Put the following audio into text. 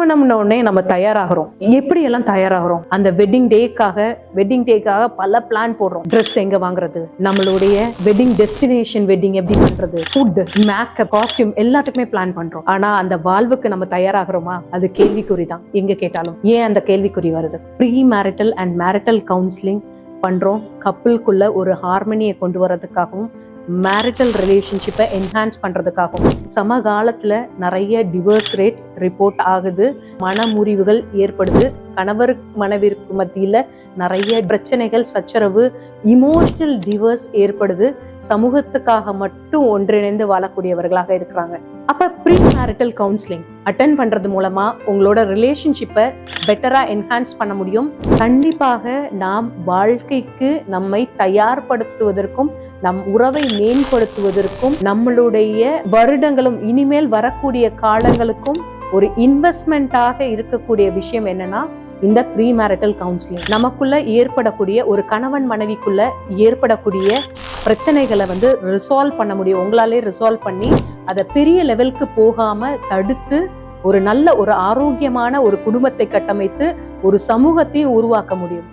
திருமணம்னு உடனே நம்ம தயாராகிறோம். எப்படி எல்லாம் தயாராகிறோம்? அந்த வெட்டிங் டேக்காக வெட்டிங் டேக்காக பல பிளான் போடுறோம். ட்ரெஸ் எங்க வாங்குறது? நம்மளுடைய வெட்டிங் டெஸ்டினேஷன் வெட்டிங் எப்படி பண்றது? ஃபுட் மேக்கப் காஸ்டியூம் எல்லாத்துக்குமே பிளான் பண்றோம். ஆனா அந்த வாழ்வுக்கு நம்ம தயாராகிறோமா? அது கேள்விக்குறி தான் எங்க கேட்டாலும். ஏன் அந்த கேள்விக்குறி வருது? Premarital and marital counselling பண்றோம். கப்பிள்குள்ள ஒரு ஹார்மனியை கொண்டு வரதுக்காகவும் மேரிட்டல் ரிலேஷன்ஷிப்பை என்ஹான்ஸ் பண்றதுக்காகவும். சமகாலத்துல நிறைய டிவோர்ஸ் ரேட் ரிப்போர்ட் ஆகுது. மனமுறிவுகள் ஏற்படுது. கணவர் மனைவிற்கு மத்தியில நிறைய பிரச்சனைகள் சச்சரவு இமோஷனல் டிவோர்ஸ் ஏற்படுது. சமூகத்துக்காக மட்டும் ஒன்றிணைந்து வாழக்கூடியவர்களாக இருக்கிறாங்க. அப்ப ப்ரீ மேரிட்டல் கவுன்சிலிங் அட்டன் பண்ணுறது மூலமாக உங்களோட ரிலேஷன்ஷிப்பை பெட்டராக என்ஹான்ஸ் பண்ண முடியும். கண்டிப்பாக நாம் வாழ்க்கைக்கு நம்மை தயார்படுத்துவதற்கும் நம் உறவை மேம்படுத்துவதற்கும் நம்மளுடைய வருடங்களும் இனிமேல் வரக்கூடிய காலங்களுக்கும் ஒரு இன்வெஸ்ட்மெண்ட்டாக இருக்கக்கூடிய விஷயம் என்னன்னா இந்த ப்ரீ மேரிட்டல் கவுன்சிலிங் நமக்குள்ள ஏற்படக்கூடிய ஒரு கணவன் மனைவிக்குள்ள ஏற்படக்கூடிய பிரச்சனைகளை வந்து ரிசால்வ் பண்ண முடியும். உங்களாலே ரிசால்வ் பண்ணி அதை பெரிய லெவலுக்கு போகாம தடுத்து ஒரு நல்ல ஒரு ஆரோக்கியமான ஒரு குடும்பத்தை கட்டமைத்து ஒரு சமூகத்தையும் உருவாக்க முடியும்.